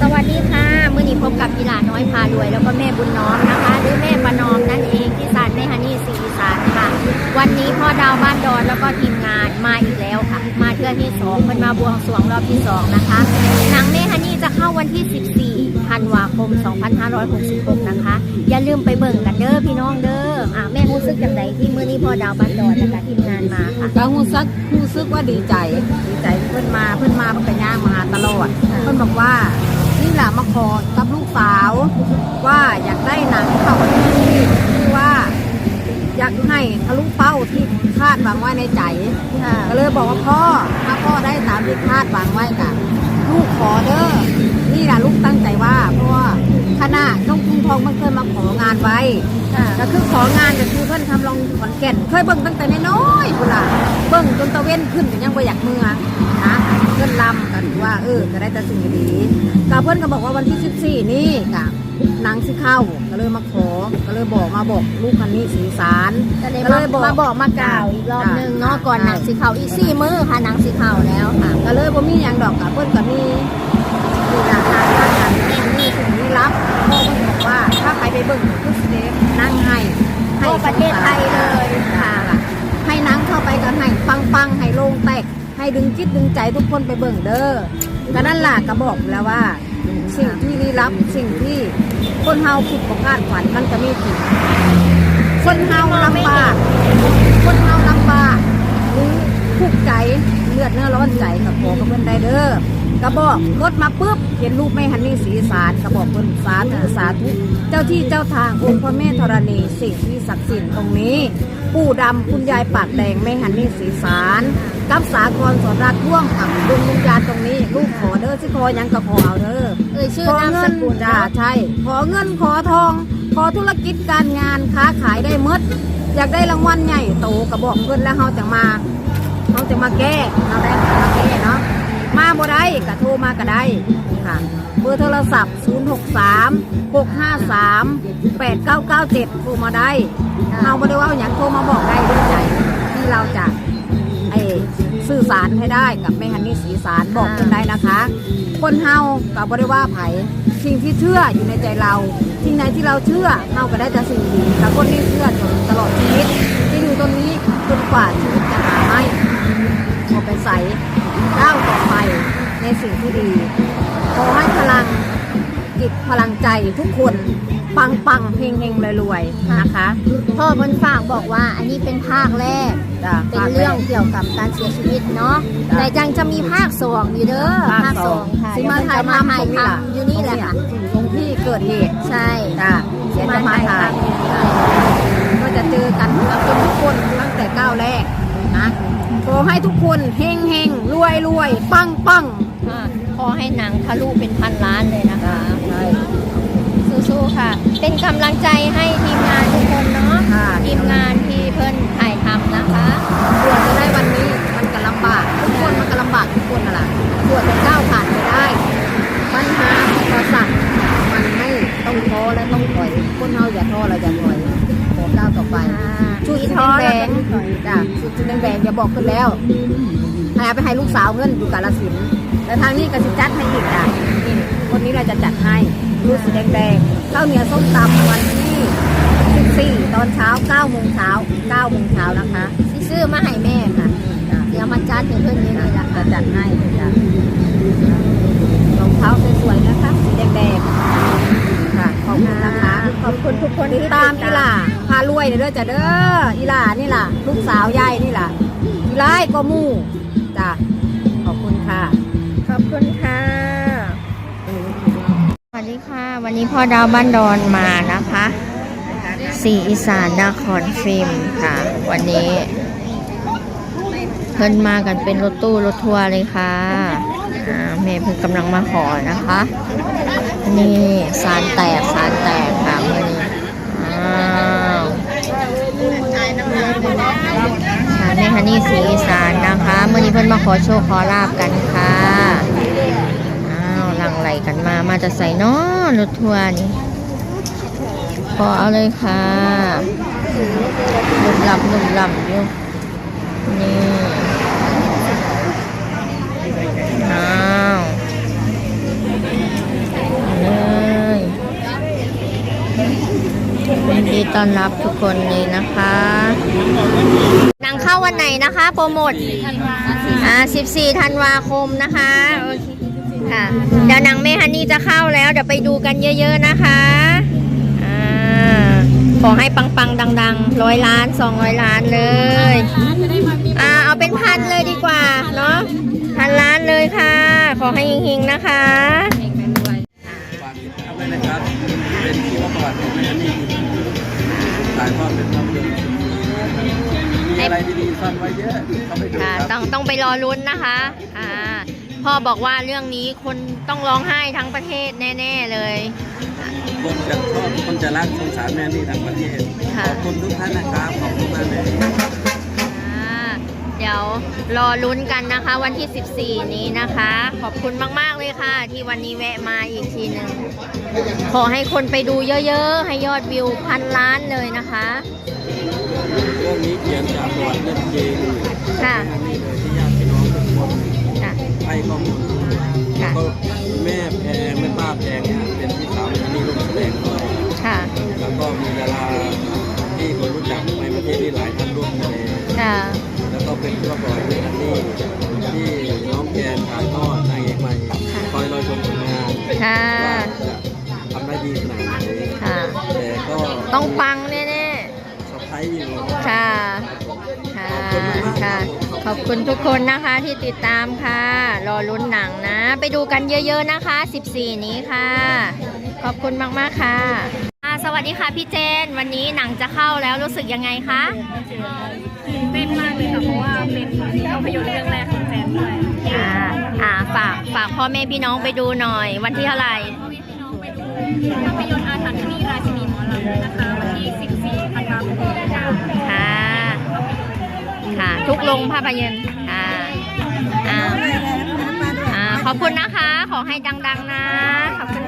สวัสดีค่ะมื่อนี้พบกับกีฬาน้อยพารวย แล้วก็แม่บุญน้อมนะคะ หรือแม่ประนอมนั่นเองที่ศาลแม่ฮันนี่ศรีอีสานค่ะ วันนี้พ่อดาวบ้านดอนแล้วก็ทีมงานมาอีกแล้วค่ะ มาเทื่อที่สองมันมาบวงสรวงรอบที่สองนะคะหนังแม่ฮันนี่จะเข้าวันที่ 14ธันวาคม 2566 นะคะ อย่าลืมไปเบิ่งกันเด้อพี่น้องเด้ออะแม่รู้สึกจังไดที่มื่อนี้พ่อดาวบ้านดอนนะคะทีมงานมาค่ะก็ฮู้สึกฮู้สึกว่าดีใจ ดีใจที่เพิ่นมาเพิ่นมาเพิ่นก็ย่างมาหาตลอดเพิ่นบอกว่านี่แหละ มาขอกับลูกสาว ว่าอยากได้หนังเข้าที่ว่า อยากให้ทะลุเป้าที่คาดหวังไว้ในใจก็เลยบอกว่าพ่อถ้าพ่อได้ตามที่คาดหวังไว้กับลูกขอเด้อนี่แหละลูกตั้งใจว่า เพราะว่าคณะน้องคุ้งทองมันเคยมาของานไว้ค่ะก็คือของานก็คือเพิ่อนทำลองขอนแก่น เคยเบิ่งตั้งแต่น้อยๆพุ่นล่ะเบิ่งจนตะเว้นขึ้นก็ยังบ่อยากเมืองนะ ว่าเออก็ได้แต่สิ่งดีๆก็เพิ่นก็บอกว่าวันที่ 14 นี่ก็หนังสิเข้าก็เลยมาขอก็เลยบอกมาบอกลูกคันนี้สีสาร ก็เลยมามาบอกมากล่าวอีกรอบหนึงเนาะก่อนหนังสีขาวอีกสี่มื้อค่ะหนังสีขาวแล้วค่ะ ก็เลยบ่มีหยังดอกก็เพิ่นก็มีมีราคาทางกันมีสิ่งนี้รับพ่อเพิ่นบอกว่าถ้าใครไปเบิ่งทุกสเตปนั่งให้ให้ทั่วประเทศไทยเลยค่ะ ให้หนังเข้าไปกันให้ปังปังๆให้โลงแตก ให้ดึงจิตดึงใจทุกคนไปเบิ่งเด้อก็นั่นล่ะก็บอกแล้วว่า สิ่งที่ลี้ลับสิ่งที่คนเฮาคิดบ่คาดฝันมันจะมีจริงคนเฮาลำบากคนเฮาลำบากหรือทุกข์ใจเลือดเนื้อร้อนใจกับขอกับเพิ่อนได้เด้อก็บอกรถมาปุ๊บเห็นรูปแม่ฮันนี่สีสารก็บอกเพิ่นสาธุสาธุเจ้าที่เจ้าทางองค์พระแม่ธรณีสิ่งที่ศักดิ์สิทธิ์ตรงนี้ ปู่ดำคุณยายปากแดงแม่ฮันนี่สีสาร กับสากรสอนรักร่วมกับดวงวิญญาณตรงนี้ลูกขอเด้อสิขอหยังก็ขอเอาเด้อเอ่ยชื่อขอนามเงิสนกุลจ้าเนาะใช่ ขอเงินขอทอง ขอธุรกิจการงานค้าขายได้หมดอยากได้รางวัลใหญ่โตกระบอกเงินแล้วเขาจะมาเขาจะมาแก้เราได้มาแก้เนาะมาบ่ได้ก็โทรมาก็ได้ค่ะเบอร์โทรศัพท์ 0 6 3 6 5 3 8 9 9 7 โทรมาได้เราไม่ได้ว่าอย่างโทรมาบอกได้ด้วยใจารให้ได้กับแม่ฮันนี่สีสารบอกกันได้นะคะ คนเฮากับบริว่าไผสิ่งที่เชื่ออยู่ในใจเราสิ่งไหนที่เราเชื่อเฮาก็ได้แต่สิ่งดีแต่คนที่เชื่อจนตลอดชีวิตจะอยู่ตรงนี้จนกว่าชีวิตจะหาไม่ขอไปใส่ก้าวต่อไปในสิ่งที่ดีขอให้พลังจิตพลังใจทุกคน ปังปังๆเฮงเฮงๆรวยๆนะคะพ่อเพิ่นฝากบอกว่าอันนี้เป็นภาคแรก จ้ะเป็นเรื่องเกี่ยวกับการเสียชีวิตเนาะจ้ะแต่ยังจะมีภาคสองอยู่เด้อภาคสองค่ะสิเดี๋ยวมาเพิ่นถ่ายจะมาทำถ่ายตรงนี้ล่ะทำอยู่นี่แหละค่ะ ตรงที่เกิดเหตุใช่จ้ะเดี๋ยวจะมาถ่ายก็จะเจอกันกับทุกคนตั้งแต่ก้าวแรกนะขอให้ทุกคนเฮงเฮงรวยรวยปังปัง ค่ะขอให้หนังทะลุเป็นพันล้านเลยนะคะ ใช่ สู้ๆค่ะ เป็นกำลังใจให้ทีมงานทุกคนเนาะค่ะ ทีมงานที่เพิ่นถ่ายทำนะคะกว่าจะได้วันนี้มันก็ลำบากทุกคนมันก็ลำบากทุกคนน่ะล่ะกว่าจะก้าวผ่านไปได้ปัญหาอุปสรรคมันไม่ต้องท้อและต้องถอยคนเราอย่าท้อเราอย่าถอยขอก้าวต่อไปชุดสีแดงๆจ้ะชุดสีแดงๆอย่าบอกขึ้นแล้วให้เอาไปให้ลูกสาวเงินอยู่กาลสินธุ์แต่ทางนี้ก็จะจัดให้อีกจ้ะนี่คนนี้เราจะจัดให้ ชุดสีแดงๆข้าวเหนียวส้มตำวันที่ 14 ตอนเช้า9โมงเช้า9โมงเช้านะคะสิซื้อมาให้แม่ค่ะจ้ะเดี๋ยวมาจัดให้เพื่อนนี่เลยละจะจัดให้จ้ะรองเท้าสวยๆนะคะสีแดงๆค่ะขอบคุณนะคะขอบคุณทุกคนติดที่ตามอีหล่าพารวยเด้อจ้ะเด้ออีหล่านี่ล่ะ ลูกสาวยายนี่ล่ะอีไล่ก็หมู่จ้ะขอบคุณค่ะ ขอบคุณค่ะส วัสดีค่ะ วันนี้พ่อดาวบ้านดอนมานะคะสีอีสานนครฟิล์มค่ะ วันนี้เพิ่นมากันเป็นรถตู้รถทัวร์เลยค่ะแม่เพิ่งกำลังมาขอนะคะนี่สารแตกสารแตกค่ะมื่อนี้อ้าวสารแม่ฮันนี่สีอีสานนะคะมื่อนี้เพิ่นมาขอโชคขอลาบกันค่ะ กันมา มาจะใส่นอรถทัวร์นี่พอเอาเลยค่ะหลุมหลับหลุมหลับอยู่นี่อ้าวเลยยินดีต้อนรับทุกคนเลยนะคะ นังเข้าวันไหนนะคะ โปรโมทอ่า14ธันวาคมนะคะโอเค ค่ะเดี๋ยวหนังเมฮันนี่จะเข้าแล้ว เดี๋ยวไปดูกันเยอะๆนะคะอ่าขอให้ปังๆ ดังๆร้อยล้าน200ล้านเลยอ่าเอาเป็นพันเลยดีกว่าเนาะพันล้านเลยค่ะ ขอให้เฮงๆนะคะฝากติดตามด้วยนะครับเป็นชีวประวัติของแม่นี่ถ่ายทอดเป็นภาพยนตร์มีอะไรดีๆซ่อนไว้เยอะเข้าไปดูค่ะครับต้องต้องไปรอลุ้นนะคะ อ่า พ่อบอกว่าเรื่องนี้คนต้องร้องไห้ทั้งประเทศแน่ ๆเลย คนจะชอบคนจะรักสงสารแม่นี่ทั้งประเทศค่ะขอบคุณทุกท่านนะครับขอบคุณมากเลยอ่าเดี๋ยวรอลุ้นกันนะคะ วันที่ 14 นี้นะคะ ขอบคุณมาก ๆ เลยค่ะ ที่วันนี้แวะมาอีกทีหนึ่งขอให้คนไปดูเยอะ ๆ ให้ยอดวิวพันล้านเลยนะคะ เรื่องนี้เขียนจากประวัติเรื่องจริงค่ะแม่นี่เลยที่ญาติ ให้ข้อมูลค่ะก็แม่แพงแม่ป้าแพงเนี่ยเป็นพี่สาวแม่นี่ร่วมแสดงด้วยค่ะ แล้วก็มีดาราที่คนรู้จักในประเทศนี่หลายท่านร่วมแสดงค่ะ แล้วก็เป็นที่ว่าปล่อยในอันนี้ที่น้องแกนถ่ายทอดนางเอกใหม่คอยรอชมผลงานค่ะ ว่าจะทำได้ดีขนาดไหนค่ะ แต่ก็ต้องปัง ค่ะค่ะ ขอบคุณทุกคนนะคะที่ติดตามค่ะ รอลุ้นหนังนะ ไปดูกันเยอะๆนะคะ 14 นี้ค่ะ ขอบคุณมากๆค่ะอ่าสวัสดีค่ะพี่เจน วันนี้หนังจะเข้าแล้วรู้สึกยังไงคะตื่นเต้นมากเลยค่ะเพราะว่าเป็นภาพยนตร์เรื่องแรกของแจนด้วยอ่าอ่าฝากฝากพ่อแม่พี่น้องไปดูหน่อย วันที่เท่าไหร่พี่น้องไปดูภาพยนตร์อาถรรพ์คณีราชินีหมอลำนะคะวันที่ 14ธันวาคมนี้ ค่ะ ทุกลงภาพยนตร์ค่ะอ่าอ่าขอบคุณนะคะ ขอให้ดัง ๆ นะ ขอบคุณ